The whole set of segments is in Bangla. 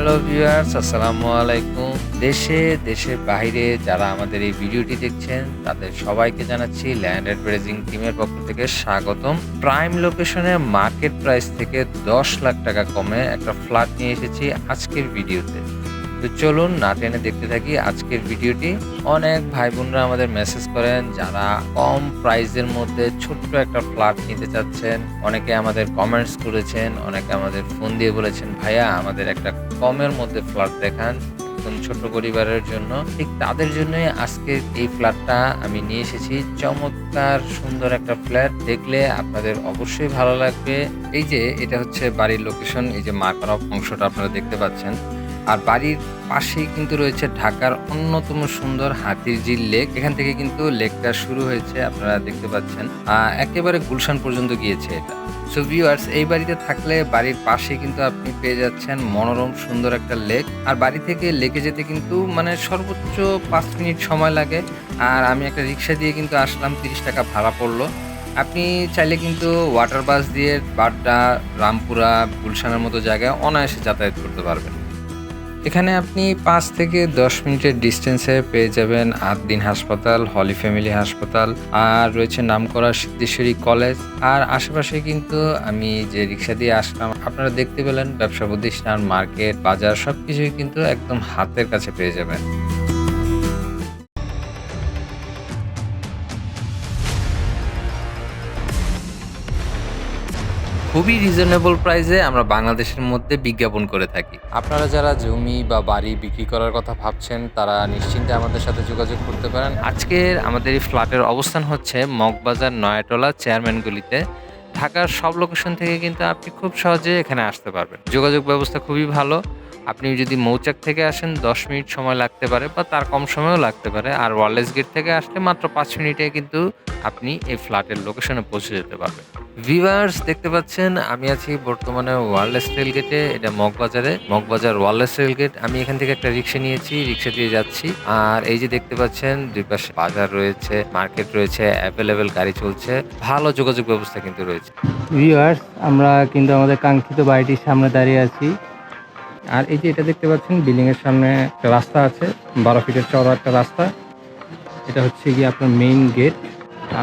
হ্যালো ভিউয়ার্স আসসালামু আলাইকুম দেশে, দেশের বাইরে যারা আমাদের এই ভিডিওটি দেখছেন, তাদের সবাইকে জানাচ্ছি ল্যান্ড অ্যাডভার্টাইজিং টিমের পক্ষ থেকে স্বাগতম। প্রাইম লোকেশনে মার্কেট প্রাইস থেকে দশ লাখ টাকা কমে একটা ফ্ল্যাট নিয়ে এসেছি আজকের ভিডিওতে। তো চলুন না টেনে দেখতে থাকি আজকের ভিডিওটি। অনেক ভাই বোনরা আমাদের মেসেজ করেন, যারা কম প্রাইসের মধ্যে ছোট্ট একটা ফ্ল্যাট নিতে চাচ্ছেন। অনেকে আমাদের কমেন্টস করেছেন, অনেকে আমাদের ফোন দিয়ে বলেছেন, ভাইয়া, আমাদের একটা কমের মধ্যে ফ্ল্যাট দেখান ছোট পরিবারের জন্য। ঠিক তাদের জন্যই আজকে এই ফ্ল্যাটটা আমি নিয়ে এসেছি। চমৎকার সুন্দর একটা ফ্ল্যাট দেখলে আপনাদের অবশ্যই ভালো লাগবে। এই যে, এটা হচ্ছে বাড়ির লোকেশন এই যে মার্কার অংশটা আপনারা দেখতে পাচ্ছেন। আর বাড়ির পাশেই কিন্তু রয়েছে ঢাকার অন্যতম সুন্দর হাতির ঝিল লেক। এখান থেকে কিন্তু লেকটা শুরু হয়েছে, আপনারা দেখতে পাচ্ছেন। একেবারে গুলশান পর্যন্ত গিয়েছে এটা। সো ভিউয়ার্স এই বাড়িতে থাকলে বাড়ির পাশে কিন্তু আপনি পেয়ে যাচ্ছেন মনোরম, সুন্দর একটা লেক। আর বাড়ি থেকে লেকে যেতে কিন্তু মানে সর্বোচ্চ পাঁচ মিনিট সময় লাগে। আর আমি একটা রিক্সা দিয়ে কিন্তু আসলাম, তিরিশ টাকা ভাড়া পড়ল। আপনি চাইলে কিন্তু ওয়াটার বাস দিয়ে বাড্ডা, রামপুরা, গুলশানের মতো জায়গায় অনায়াসে যাতায়াত করতে পারবেন। এখানে আপনি পাঁচ থেকে দশ মিনিটের ডিস্টেন্সে পেয়ে যাবেন আটদিন হাসপাতাল, হলি ফ্যামিলি হাসপাতাল, আর রয়েছে নামকরা সিদ্ধেশ্বরী কলেজ। আর আশেপাশে কিন্তু আমি যে রিক্সা দিয়ে আসলাম, আপনারা দেখতে পেলেন ব্যবসা প্রতিষ্ঠান, মার্কেট, বাজার, সবকিছুই কিন্তু একদম হাতের কাছে পেয়ে যাবেন। খুবই রিজনেবল প্রাইসে আমরা বাংলাদেশের মধ্যে বিজ্ঞাপন করে থাকি। আপনারা যারা জমি বা বাড়ি বিক্রি করার কথা ভাবছেন তারা নিশ্চিন্তে আমাদের সাথে যোগাযোগ করতে পারেন। আজকের আমাদের এই ফ্ল্যাটের অবস্থান হচ্ছে মগবাজার নয়াটলা চেয়ারম্যান গলিতে ঢাকার সব লোকেশন থেকে কিন্তু আপনি খুব সহজে এখানে আসতে পারবেন। যোগাযোগ ব্যবস্থা খুবই ভালো। আপনি যদি মৌচাক থেকে আসেন দশ মিনিট সময় লাগতে পারে বা তার কম সময়ও লাগতে পারে। আর ওয়ারলেস গেট থেকে আসলে মাত্র পাঁচ মিনিটে কিন্তু আপনি এই ফ্ল্যাটের লোকেশনে পৌঁছে যেতে পারবেন। ভিভার্স দেখতে পাচ্ছেন, আমি আছি বর্তমানে ওয়ারলেস রেল গেটে এটা মগবাজারে। মগবাজার ওয়ারলেস রেল গেট আমি এখান থেকে একটা রিক্সা নিয়েছি রিক্সা দিয়ে যাচ্ছি। আর এই যে দেখতে পাচ্ছেন, দুই পাশে বাজার রয়েছে মার্কেট রয়েছে অ্যাভেলেবেল গাড়ি চলছে, ভালো যোগাযোগ ব্যবস্থা কিন্তু রয়েছে। ভিউয়ার্স আমরা কিন্তু আমাদের কাঙ্ক্ষিত বাড়িটির সামনে দাঁড়িয়ে আছি। আর এই যে এটা দেখতে পাচ্ছেন বিল্ডিং এর সামনে একটা রাস্তা আছে, বারো ফিটের চড়া একটা রাস্তা। এটা হচ্ছে গিয়ে আপনার মেইন গেট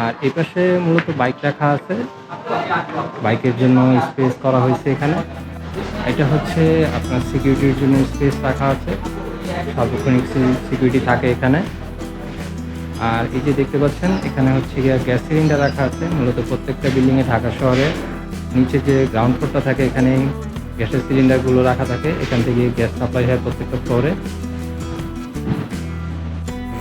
আর এই পাশে মূলত বাইক রাখা আছে। বাইকের জন্য স্পেস করা হয়েছে এখানে। এটা হচ্ছে আপনার সিকিউরিটির জন্য স্পেস রাখা আছে। সার্বক্ষণিক সিকিউরিটি থাকে এখানে। আর এই যে দেখতে পাচ্ছেন, এখানে হচ্ছে গিয়ে গ্যাস সিলিন্ডার রাখা আছে। মূলত প্রত্যেকটা বিল্ডিংয়ে ঢাকা শহরে। নিচে যে গ্রাউন্ড ফ্লোরটা থাকে এখানে গ্যাসের সিলিন্ডারগুলো রাখা থাকে। এখান থেকে গ্যাস সাপ্লাই হয় প্রত্যেকটা ফ্লোরে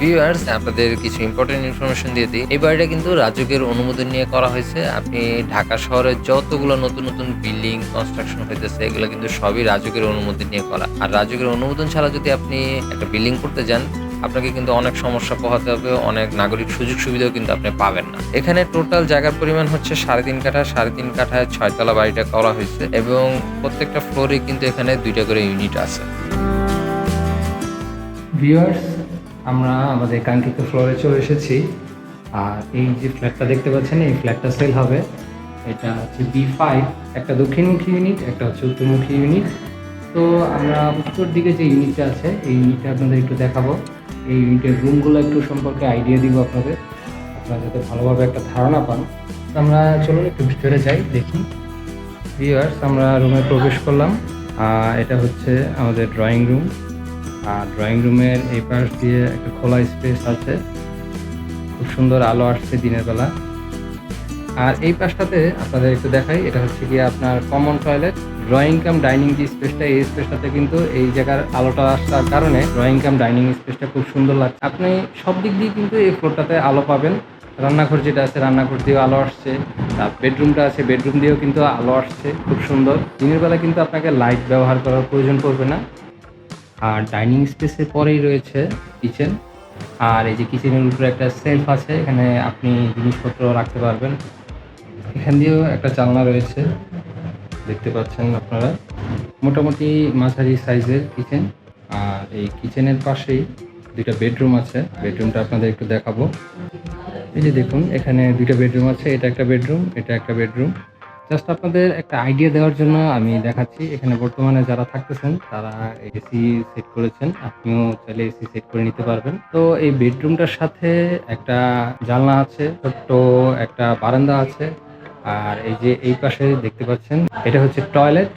ভিউয়ার্স আপনাদের কিছু ইম্পর্টেন্ট ইনফরমেশন দিয়ে দিই। এই বাড়িটা কিন্তু রাজুকের অনুমোদন নিয়ে করা হয়েছে। আপনি ঢাকা শহরে যতগুলো নতুন নতুন বিল্ডিং কনস্ট্রাকশন হইতেছে, এগুলো কিন্তু সবই রাজুকের অনুমোদন নিয়ে করা। আর রাজুকের অনুমোদন ছাড়া যদি আপনি একটা বিল্ডিং করতে যান, আপনাকে কিন্তু অনেক সমস্যা পোহাতে হবে, অনেক নাগরিক সুযোগ সুবিধাও কিন্তু আপনি পাবেন না। এখানে টোটাল জায়গার পরিমাণ হচ্ছে সাড়ে তিন কাঠা, সাড়ে তিন কাঠায় ছয়তলা বাড়িটা করা হয়েছে এবং প্রত্যেকটা ফ্লোরে কিন্তু এখানে দুইটা করে ইউনিট আছে। ভিউয়ার্স আমরা আমাদের কাঙ্ক্ষিত ফ্লোরে চলে এসেছি। আর এই যে ফ্ল্যাটটা দেখতে পাচ্ছেন, এই ফ্ল্যাটটা সেল হবে। এটা হচ্ছে বি ফাইভ একটা দক্ষিণমুখী ইউনিট একটা হচ্ছে উত্তরমুখী ইউনিট তো আমরা উত্তর দিকে যে ইউনিটটা আছে, এই ইউনিটটা আপনাদের একটু দেখাবো। এই ইউনিটের রুমগুলো একটু সম্পর্কে আইডিয়া দিব আপনাদের, আপনারা যাতে ভালোভাবে একটা ধারণা পান। তো আমরা চলুন একটু ভিতরে যাই, দেখি। ভিউয়ার্স আমরা রুমে প্রবেশ করলাম। এটা হচ্ছে আমাদের ড্রয়িং রুম আর ড্রয়িং রুমের এই পাশ দিয়ে একটা খোলা স্পেস আছে। খুব সুন্দর আলো আসছে দিনের বেলা। আর এই পাশটাতে আপনাদের একটু দেখাই, এটা হচ্ছে কি আপনার common toilet drawing cum dining যে স্পেসটা এই স্পেসটাতে কিন্তু এই জায়গার আলোটা আসার কারণে ড্রয়িং কাম ডাইনিং স্পেসটা খুব সুন্দর লাগছে। আপনি সব দিক দিয়ে কিন্তু এই ফ্লোরটাতে আলো পাবেন। রান্নাঘর যেটা আছে, রান্নাঘর দিয়েও আলো আসছে। তার বেডরুমটা আছে বেডরুম দিয়েও কিন্তু আলো আসছে, খুব সুন্দর। দিনের বেলা কিন্তু আপনাকে লাইট ব্যবহার করার প্রয়োজন পড়বে না। আর ডাইনিং স্পেসের পরেই রয়েছে কিচেন। আর এই যে কিচেনের উপরে একটা সেলফ আছে, এখানে আপনি জিনিসপত্র রাখতে পারবেন। এখান দিয়েও একটা জানলা রয়েছে, দেখতে পাচ্ছেন আপনারা। মোটামুটি মাঝারি সাইজের কিচেন। আর এই কিচেনের পাশেই দুইটা বেডরুম আছে। বেডরুমটা আপনাদের একটু দেখাবো। এই যে দেখুন, এখানে দুইটা বেডরুম আছে, এটা একটা বেডরুম, এটা একটা বেডরুম। জাস্ট আপনাদের একটা আইডিয়া দেওয়ার জন্য আমি দেখাচ্ছি। এখানে বর্তমানে যারা থাকতেছেন, তারা এসি সেট করেছেন। আপনিও চাইলে এসি সেট করে নিতে পারবেন। তো এই বেডরুমটার সাথে একটা জানলা আছে, ছোট্ট একটা বারান্দা আছে। আর এই যে এই পাশে দেখতে পাচ্ছেন, এটা হচ্ছে টয়লেট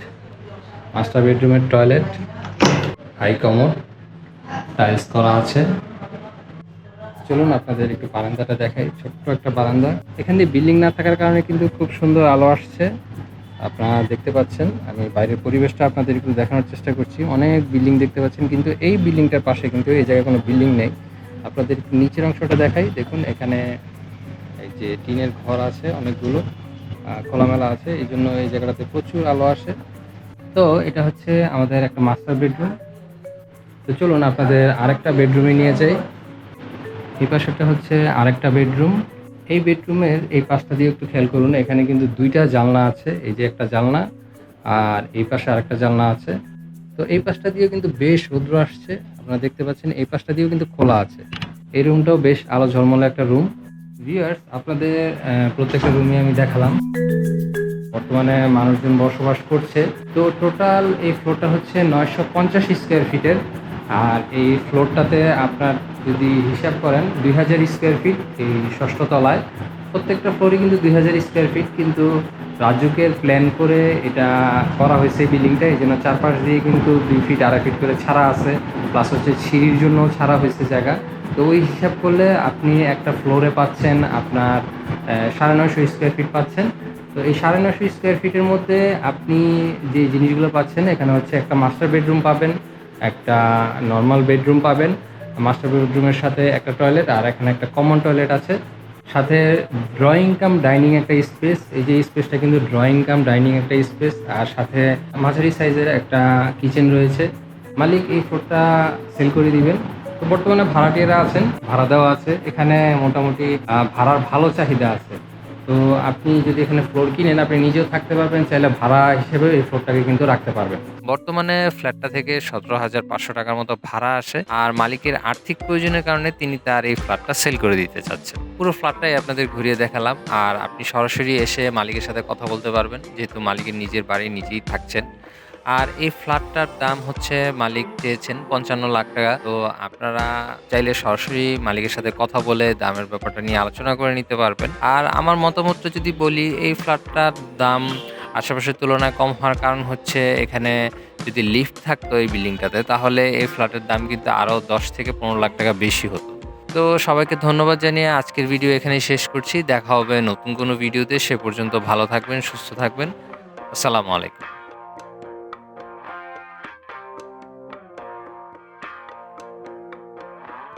মাস্টার বেডরুমের টয়লেট হাই কমোড টাইলস করা আছে। চলুন আপনাদের একটু বারান্দাটা দেখাই, ছোট্ট একটা বারান্দা। এখান দিয়ে বিল্ডিং না থাকার কারণে কিন্তু খুব সুন্দর আলো আসছে। আপনারা দেখতে পাচ্ছেন, আমি বাইরের পরিবেশটা আপনাদের একটু দেখানোর চেষ্টা করছি। অনেক বিল্ডিং দেখতে পাচ্ছেন, কিন্তু এই বিল্ডিংটার পাশে কিন্তু এই জায়গায় কোনো বিল্ডিং নেই। আপনাদের নিচের অংশটা দেখাই, দেখুন এখানে এই যে টিনের ঘর আছে অনেকগুলো খোলামেলা আছে, এই জন্য এই জায়গাটাতে প্রচুর আলো আসে। তো এটা হচ্ছে আমাদের একটা মাস্টার বেডরুম তো চলুন আপনাদের আরেকটা বেডরুমে নিয়ে যাই। এই পাশেরটা হচ্ছে আরেকটা বেডরুম। এই বেডরুমের এই পাশটা দিয়ে একটু খেয়াল করুন, এখানে কিন্তু দুইটা জানলা আছে, এই যে একটা জানলা আর এই পাশে আরেকটা জানলা আছে। তো এই পাশটা দিয়েও কিন্তু বেশ রৌদ্র আসছে, আপনারা দেখতে পাচ্ছেন এই পাশটা দিয়েও কিন্তু খোলা আছে। এই রুমটাও বেশ আলো ঝলমলে একটা রুম। ভিউয়ার্স, আপনাদের প্রত্যেকটা রুমে আমি দেখালাম। বর্তমানে মানুষজন বসবাস করছে। তো টোটাল এই ফ্লোরটা হচ্ছে নয়শো পঞ্চাশ স্কোয়ার ফিটের আর এই ফ্লোরটাতে আপনার যদি হিসাব করেন দুই হাজার স্কোয়ার ফিট এই ষষ্ঠ তলায়, প্রত্যেকটা ফ্লোরই কিন্তু দুই হাজার স্কোয়ার ফিট কিন্তু রাজুকের প্ল্যান করে এটা করা হয়েছে এই বিল্ডিংটা এই জন্য চারপাশ দিয়ে কিন্তু দুই ফিট আড়াই ফিট করে ছাড়া আছে। প্লাস হচ্ছে সিঁড়ির জন্য ছাড়া হয়েছে জায়গা। তো ওই হিসাব করলে আপনি একটা ফ্লোরে পাচ্ছেন আপনার সাড়ে নয়শো স্কোয়ার ফিট পাচ্ছেন। তো এই সাড়ে নশো স্কোয়ার ফিটের মধ্যে আপনি যে জিনিসগুলো পাচ্ছেন, এখানে হচ্ছে একটা মাস্টার বেডরুম পাবেন। একটা নর্মাল বেডরুম পাবেন মাস্টার বেডরুমের সাথে একটা টয়লেট আর এখানে একটা কমন টয়লেট আছে। সাথে ড্রয়িং কাম ডাইনিং একটা স্পেস এই যে স্পেসটা কিন্তু ড্রয়িং কাম ডাইনিং একটা স্পেস আর সাথে মাঝারি সাইজের একটা কিচেন রয়েছে। মালিক, এই ফ্লোরটা সেল করে দিবেন। তো বর্তমানে ভাড়াটিয়ারা আছেন, ভাড়া দেওয়া আছে। এখানে মোটামুটি ভাড়ার ভালো চাহিদা আছে। তো আপনি যদি এখানে ফ্লোর কিনেন, আপনি নিজেও থাকতে পারবেন, চাইলে ভাড়া হিসেবে এই ফ্লোরটাকে কিন্তু রাখতে পারবেন। বর্তমানে ফ্ল্যাটটা থেকে সতেরো হাজার পাঁচশো টাকার মতো ভাড়া আসে, আর মালিকের আর্থিক প্রয়োজনের কারণে তিনি তার এই ফ্ল্যাটটা সেল করে দিতে চাচ্ছেন। পুরো ফ্ল্যাটটাই আপনাদের ঘুরিয়ে দেখালাম, আর আপনি সরাসরি এসে মালিকের সাথে কথা বলতে পারবেন, যেহেতু মালিকের নিজের বাড়ি নিজেই থাকছেন। আর এই ফ্ল্যাটটার দাম হচ্ছে মালিক চেয়েছেন পঞ্চান্ন লাখ টাকা। তো আপনারা চাইলে সরাসরি মালিকের সাথে কথা বলে দামের ব্যাপারটা নিয়ে আলোচনা করে নিতে পারবেন। আর আমার মতামতটা যদি বলি, এই ফ্ল্যাটটার দাম আশেপাশের তুলনায় কম হওয়ার কারণ হচ্ছে এখানে যদি লিফট থাকতো এই বিল্ডিংটাতে, তাহলে এই ফ্ল্যাটের দাম কিন্তু আরও দশ থেকে পনেরো লাখ টাকা বেশি হতো। তো সবাইকে ধন্যবাদ জানিয়ে আজকের ভিডিও এখানেই শেষ করছি। দেখা হবে নতুন কোনো ভিডিওতে। সে পর্যন্ত ভালো থাকবেন, সুস্থ থাকবেন। আসসালামু আলাইকুম।